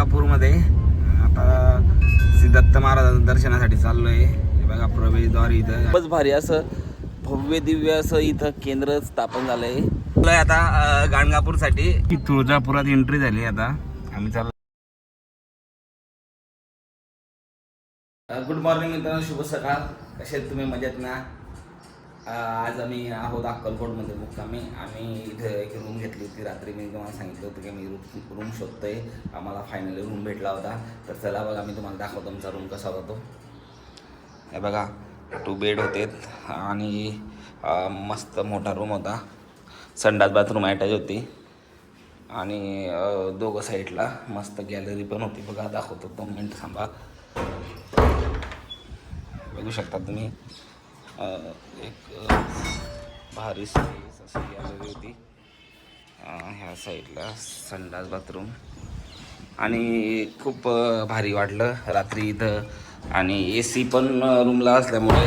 गाणगापूरमध्ये आता श्री दत्त महाराजांच्या दर्शनासाठी चाललोय. हे बघा प्रवेशद्वार इथं. खूपच भारी असं भव्य दिव्य असं इथं केंद्र स्थापन झालंय. चाललोय आता गाणगापूरसाठी. तुळजापुरात एंट्री झाली आता. आम्ही चाललो गुड मॉर्निंग मित्रांनो शुभ सकाळ. कसे तुम्ही? मजेत ना? आज आम्ही आहोत अक्कलकोटमध्ये मुक्कामी. आम्ही इथे एक रूम घेतली होती. रात्री मी तुम्हाला सांगितलं होतं की मी रूम रूम शोधतोय. आम्हाला फायनली रूम भेटला होता. तर चला बघा मी तुम्हाला दाखवतो आमचा रूम कसा होता. तो हे बघा टू बेड होते. आणि मस्त मोठा रूम होता. संडास बाथरूम अटॅच होती. आणि दोघं साईडला मस्त गॅलरी पण होती. बघा दाखवतो. दोन मिनटं थांबा. बघू शकता तुम्ही. एक भारी space अशी गॅलरी होती. ह्या साईडला संडास बाथरूम आणि खूप भारी वाटलं रात्री इथं. आणि ए सी पण रूमला असल्यामुळे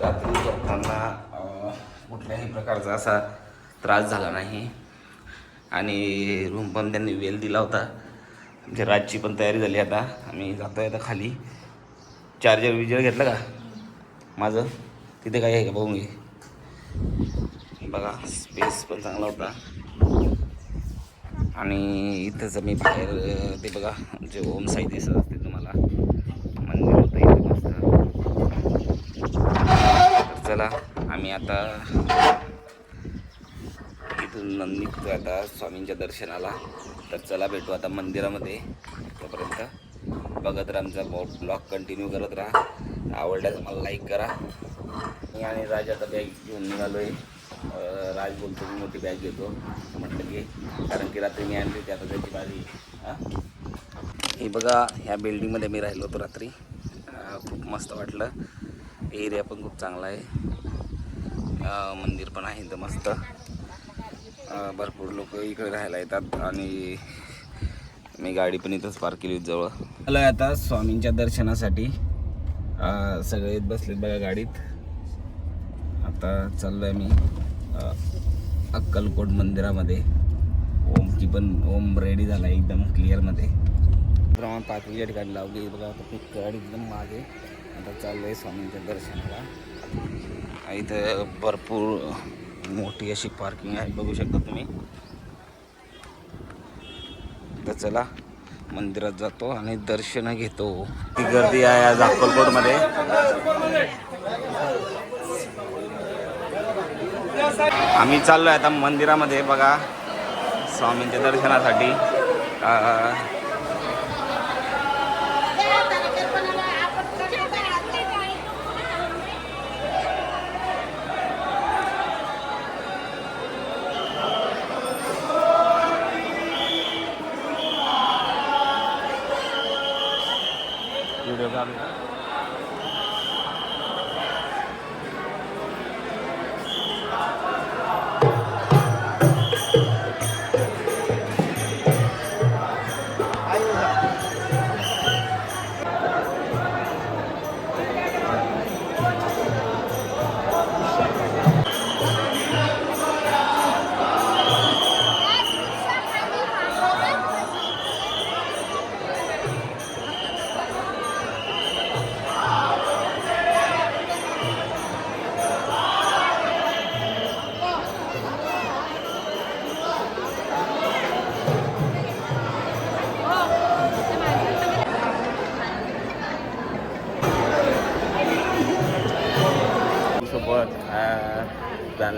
रात्री झोपताना कुठल्याही प्रकारचा असा त्रास झाला नाही. आणि रूम पण त्यांनी वेल दिला होता. म्हणजे रातची पण तयारी झाली आता. आम्ही जातो आहे आता खाली. चार्जर विजर घेतलं का? माझं? तिथे काही आहे का बघून घे. बघा स्पेस पण चांगला होता. आणि इथंच मी बाहेर ते बघा जे ओम साई दिसत असते तुम्हाला. मंदिर होतं इथे मस्त. चला आम्ही आता इथून निघतो आता स्वामींच्या दर्शनाला. तर चला भेटू आता मंदिरामध्ये तोपर्यंत बघत राहा आमचा ब्लॉग कंटिन्यू करत राहा. आवडल्यास मला लाईक करा. मी आणि राज आता बॅग घेऊन निघालो आहे राज बोलतो मी मोठी बॅग घेतो. म्हटलं की कारण की रात्री मी आणली होती आता त्याची बाजी हां? हे बघा ह्या बिल्डिंगमध्ये मी राहिलो होतो रात्री. खूप मस्त वाटलं. एरिया पण खूप चांगला आहे. मंदिर पण आहे इथं मस्त. भरपूर लोक इकडे राहायला येतात आणि मी गाडी पण इथंच पार्क केली होती जवळ. आलो आता स्वामींच्या दर्शनासाठी. सगळे बसलेत बघा गाडीत. आता चाललो आहे मी अक्कलकोट मंदिरामध्ये. ओमची पण ओम रेडी झाला आहे एकदम क्लिअरमध्ये प्रमाण पातळीच्या ठिकाणी लावली. बघा आता ती गाडी एकदम मागे. आता चाललो आहे स्वामींच्या दर्शनाला. इथं भरपूर मोठी अशी पार्किंग आहे. बघू शकता तुम्ही. तर चला मंदिरात जातो आणि दर्शन घेतो. ती गर्दी आहे आज अक्कलकोटमध्ये. आम्ही चाललो आहे आता मंदिरामध्ये बघा. स्वामींच्या दर्शनासाठी.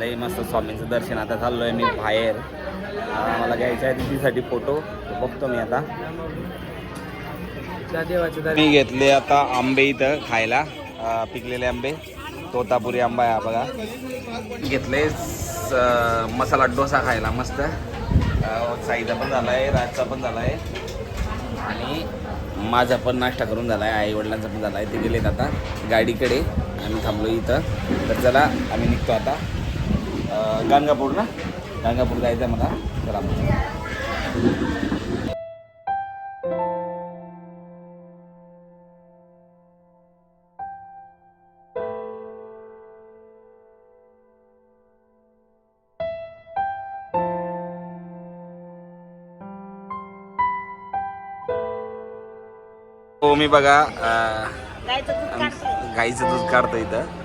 झालंय मस्त स्वामींचं दर्शन आता चाललोय मी बाहेर. मला घ्यायचं आहे तिथीसाठी फोटो तो बघतो मी आता. मी घेतले आता आंबे इथं खायला. पिकलेले आंबे. तोतापुरी आंबा आहे हा बघा. घेतले मसाला डोसा खायला मस्त. साईचा पण झाला आहे राजचा पण झाला आहे आणि माझा पण नाश्ता करून झाला आहे आई वडिलांचा पण झाला आहे ते गेलेत आता गाडीकडे. आम्ही थांबलो इथं. तर चला आम्ही निघतो आता. गाणगापूर ना? गाणगापूर जायचं आहे मला मग. हो मी बघा गाईचं दूध काढतो इथं.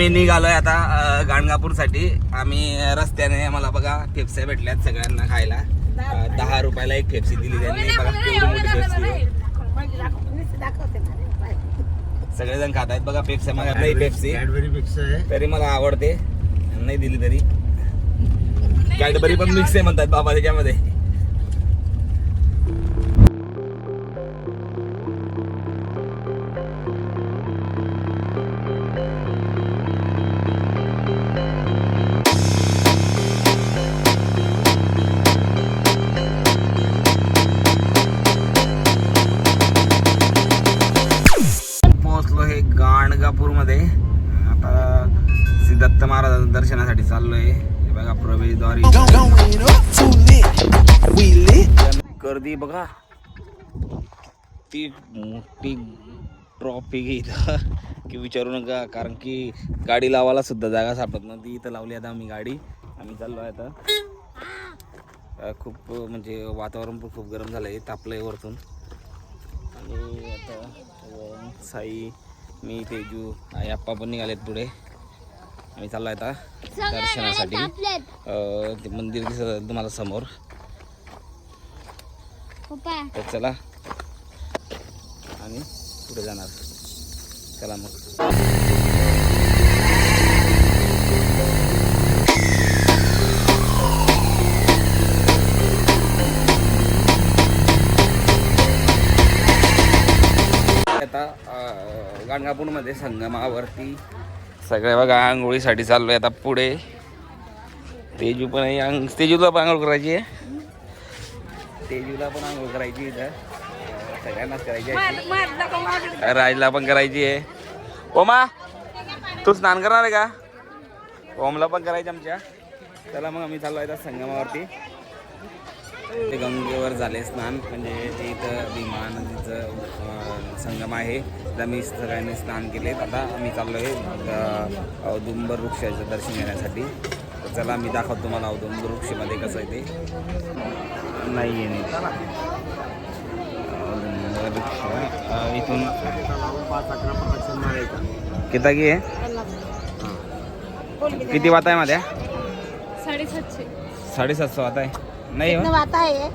आम्ही निघालोय आता गाणगापूरसाठी आम्ही रस्त्याने मला बघा फेपस्या भेटल्यात सगळ्यांना खायला. दहा रुपयाला एक फेपसी दिली त्यांनी. बघा केवढी मोठी फेपसी आहे. म्हणजे. सगळेजण खात आहेत बघा पेप्सी मग नाही पेप्सी. तरी मला आवडते. नाही दिली तरी. कॅडबरी पण मिक्स आहे म्हणतात बाबा त्याच्यामध्ये. गर्दी बघा. ती मोठी ट्रॉफिक इथं. की विचारू नका कारण की गाडी लावायला सुद्धा जागा सापडत नव्हती इथं लावली आता आम्ही गाडी. आम्ही चाललो आहे आता खूप म्हणजे वातावरण पण खूप गरम झालं आहे तापलं आहे वरतून. आणि आता साई मी तेजू आई आप्पा पण निघालेत पुढे. आम्ही चाललो आहे आता दर्शनासाठी. ते मंदिर दिसत तुम्हाला समोर. तर चला. आणि पुढे जाणार. चला मग. आता गाणगापूरमध्ये संगमावरती सगळ्या बघा आंघोळीसाठी चाललोय. आता पुढे तेजू पण आहे. अंग तेजूला पण आंघोळ करायची आहे. तेजूला पण आंघोळ करायची इथं. सगळ्यांनाच करायची आहे. राजला पण करायची आहे. ओमा तू स्नान करणार आहे का? ओमला पण करायची आमच्या. चला मग आम्ही चाललो आहे संगमावरती. ते गंगेवर झाले स्नान. म्हणजे ते इथं भीमा नदीचं संगम आहे. तिथं मी सगळ्यांनी स्नान केले आता आम्ही चाललो आहे औदुंबर वृक्षाचं दर्शन घेण्यासाठी. तर चला मी दाखवतो तुम्हाला औदुंबर वृक्षामध्ये कसं आहे ते. नाही आहे नाही इथून किती की आहे? किती वाता आहे माझ्या साडेसातशे. साडेसातशे वाता आहे. नाही हो. वाता आहे.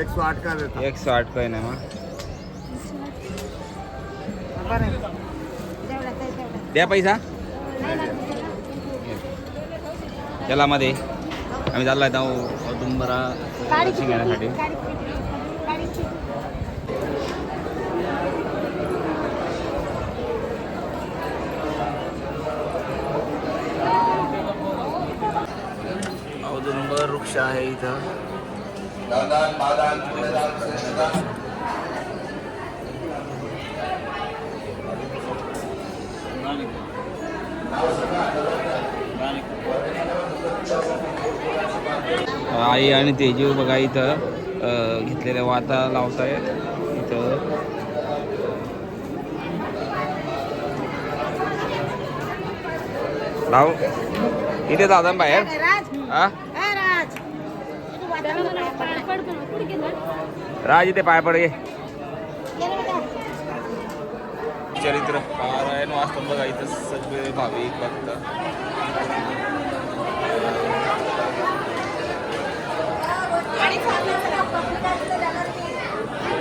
एक सौ आठ का देता? एक सौ आठ का आहे. ना मग द्या पैसा. चला मध्ये आम्ही चाललो आहे औ- औदुंबरा दर्शन घेण्यासाठी औदुंबर वृक्ष आहे इथं. आई आणि तेजू बघा इथं घेतलेल्या वाता लावतायत. इथं. लाव. इथे दादा बाहेर. राज. हा इथं पाय. राज इथे पाय पड. चरित्र पारायण वाचतात बघा इथं सगळे भाविक भक्त.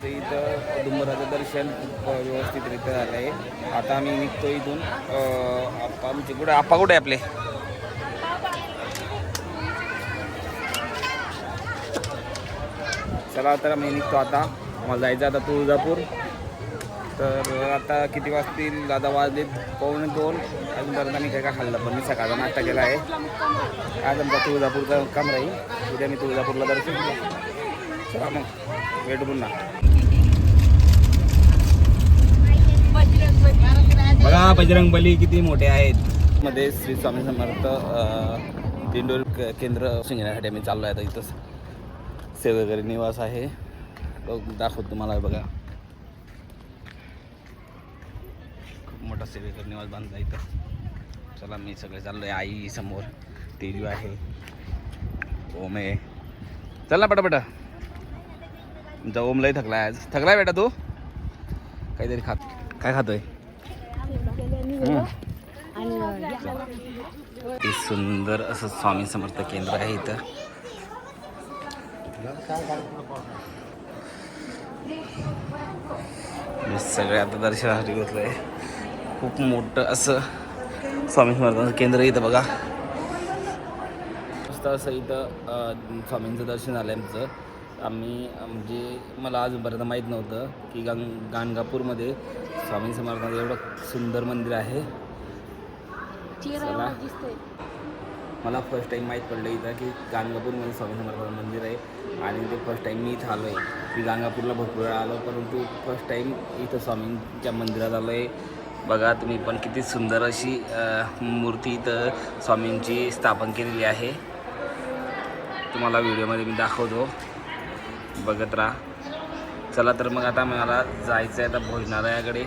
इथं डुंबराचं दर्शन खूप व्यवस्थितरित्या झालं आहे. आता आम्ही निघतो इथून. आप्पा आमचे कुठे? आप्पा कुठे आहे आपले? चला तर आम्ही निघतो आता. आम्हाला जायचं आता तुळजापूर. तर आता किती वाजतील? दादा वाजले पावणे दोन. अजूनपर्यंत आम्ही काय काय खाल्लं पण मी सकाळचा नाश्ता केला आहे. आज आमचा तुळजापूरचा काम राहील उद्या मी तुळजापूरला दर्शन. चला मग भेटू पुन्हा. बघा बजरंग बली किती मोठे आहेत. मध्ये श्री स्वामी समर्थ दिंडोरी केंद्र शिंगण्यासाठी आम्ही चाललो आहे आता इथंच. सेवेकरी निवास आहे. तो दाखवतो तुम्हाला बघा. खूप मोठा सेवेकरी निवास बांधला इथं. चला मी सगळे चाललोय. आई समोर तेजू आहे. ओम. आहे चल ना पटापटा. तुमचा ओम लय थकलाय आज. थकलाय बेटा तू? काहीतरी खात. काय खातोय? ते सुंदर असं स्वामी समर्थ केंद्र आहे इथं. मी सगळे आता दर्शनासाठी घेतलंय. खूप मोठं असं स्वामी समर्थांचं केंद्र इथं बघा. मस्त असं इथं स्वामींचं दर्शन झालं आमचं. आम्ही म्हणजे मला अजूनपर्यंत माहीत नव्हतं की गांग गाणगापूरमध्ये स्वामी समर्थांचं एवढं सुंदर मंदिर आहे. मला फर्स्ट टाईम माहीत पडलं इथं की गाणगापूरमध्ये स्वामी समर्थाचं मंदिर आहे आणि ते फर्स्ट टाईम मी इथं आलो आहे मी गाणगापूरला भरपूर वेळा आलो परंतु फर्स्ट टाईम इथं स्वामींच्या मंदिरात आलो आहे बघा तुम्ही पण किती सुंदर अशी मूर्ती इथं स्वामींची स्थापन केलेली आहे. तुम्हाला व्हिडिओमध्ये मी दाखवतो. बघत राहा. चला तर मग आता मला जायचं आहे आता भोजनालयाकडे.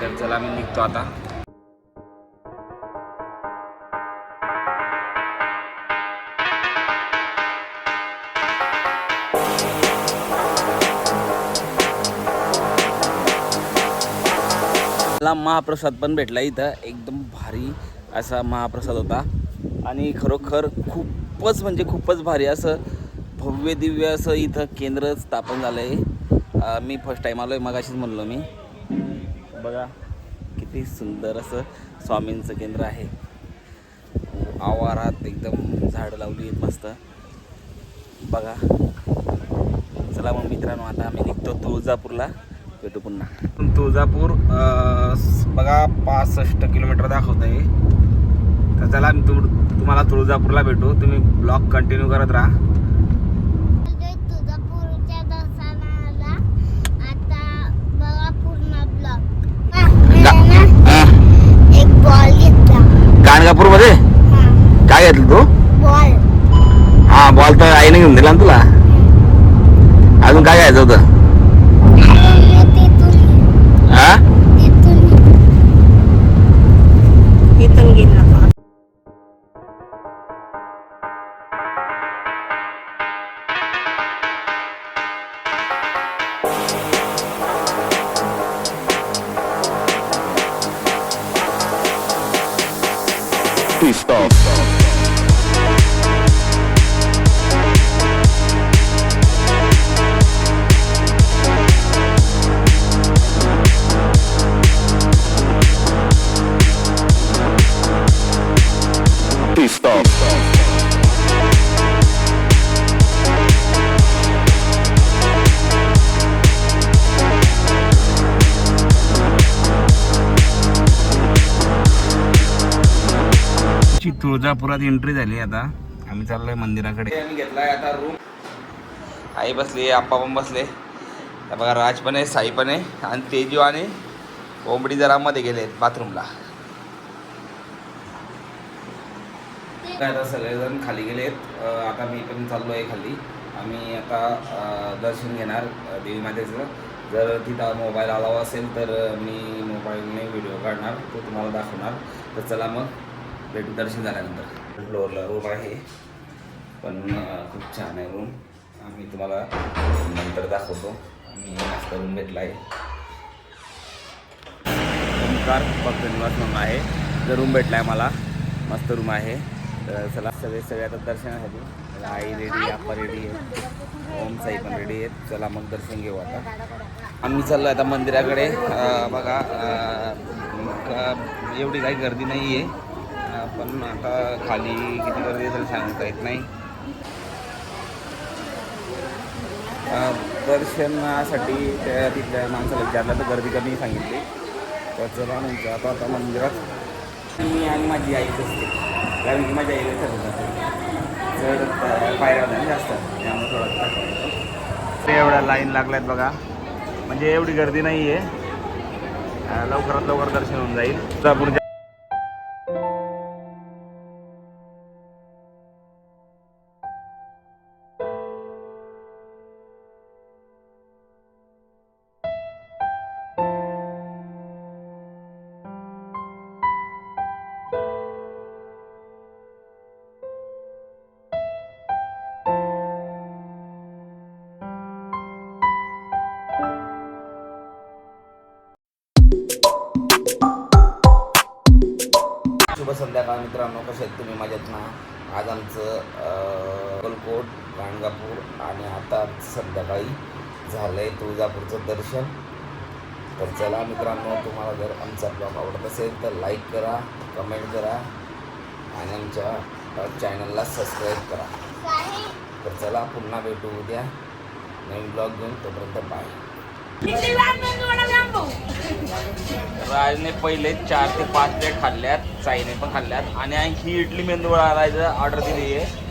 तर चला मी निघतो आता. मला महाप्रसाद पण भेटला इथं. एकदम भारी असा महाप्रसाद होता. आणि खरोखर खूप खूपच म्हणजे खूपच भारी असं भव्य दिव्य असं इथं केंद्र स्थापन झालं आहे मी फर्स्ट टाईम आलो आहे मगाशीच म्हणलो मी. बघा किती सुंदर असं स्वामींचं केंद्र आहे. आवारात एकदम झाडं लावली आहेत मस्त. बघा. चला मग मित्रांनो आता आम्ही निघतो तुळजापूरला. भेटू पुन्हा. तुळजापूर बघा पासष्ट किलोमीटर दाखवत आहे तर चला मी तुम तुम्हाला तुळजापूरला भेटू. तुम्ही ब्लॉग कंटिन्यू करत राहा. घेतला. गाणगापूरमध्ये? काय घेतलं तू? बॉल हा बॉल तर आईने घेऊन दिला ना तुला. अजून काय घ्यायचं होतं? तुळजापुरात एंट्री झाली आता. आम्ही चाललोय मंदिराकडे. आम्ही घेतलाय आता रूम आई बसली आप्पा पण बसले. बघा राज पण आहे साई पण आहे आणि तेजू आणि कोंबडी जरा मध्ये गेले बाथरूमला आता सगळेजण खाली गेलेत आता मी पण चाललो आहे खाली. आम्ही आता दर्शन घेणार देवी मातेचं. जर तिथं मोबाईल अलाव असेल तर मी मोबाईलने व्हिडिओ काढणार तो तुम्हाला दाखवणार. तर चला मग. भेटू दर्शन झाल्यानंतर फ्लोअरला रूम आहे. पण खूप छान आहे रूम आम्ही तुम्हाला नंतर दाखवतो. आम्ही मस्त रूम भेटला आहे. ओमकार फक्त निवास म्हणून आहे. तर रूम भेटला आहे मला मस्त रूम आहे. तर चला सगळे सगळे आता दर्शनासाठी. आई रेडी आप्पा रेडी आहे ओम साई पण रेडी आहेत. चला मग दर्शन घेऊ आता. आम्ही चाललो आता मंदिराकडे. बघा एवढी काही गर्दी नाही आहे पण आता खाली किती गर्दी असेल सांगता येत नाही. दर्शनासाठी त्या तिथल्या माणसाला विचारलं तर गर्दी कमी सांगितली. तर चला मग आता मंदिरात. मी आणि माझी आईच असते कारण की माझ्या आईला ठरवत असते जर पायऱ्या जास्त त्यामुळे थोडा एवढ्या लाईन लागल्यात बघा. म्हणजे एवढी गर्दी नाही आहे लवकरात लवकर दर्शन होऊन जाईल. मित्रांनो कसे आहेत तुम्ही? माझ्यात ना? आज आमचं अकोलकोट गाणगापूर आणि आता संध्याकाळी झालं आहे तुळजापूरचं दर्शन. तर चला मित्रांनो तुम्हाला जर आमचा ब्लॉग आवडत असेल तर लाईक करा कमेंट करा आणि आमच्या चॅनलला सबस्क्राईब करा. तर चला पुन्हा भेटू उद्या. नवीन ब्लॉग घेऊन तोपर्यंत बाय राजने पहिले चार ते पाच प्लेट खाल्ल्यात साईने पण खाल्ल्यात आणि ही इडली मेंदूवडा राज ऑर्डर दिली आहे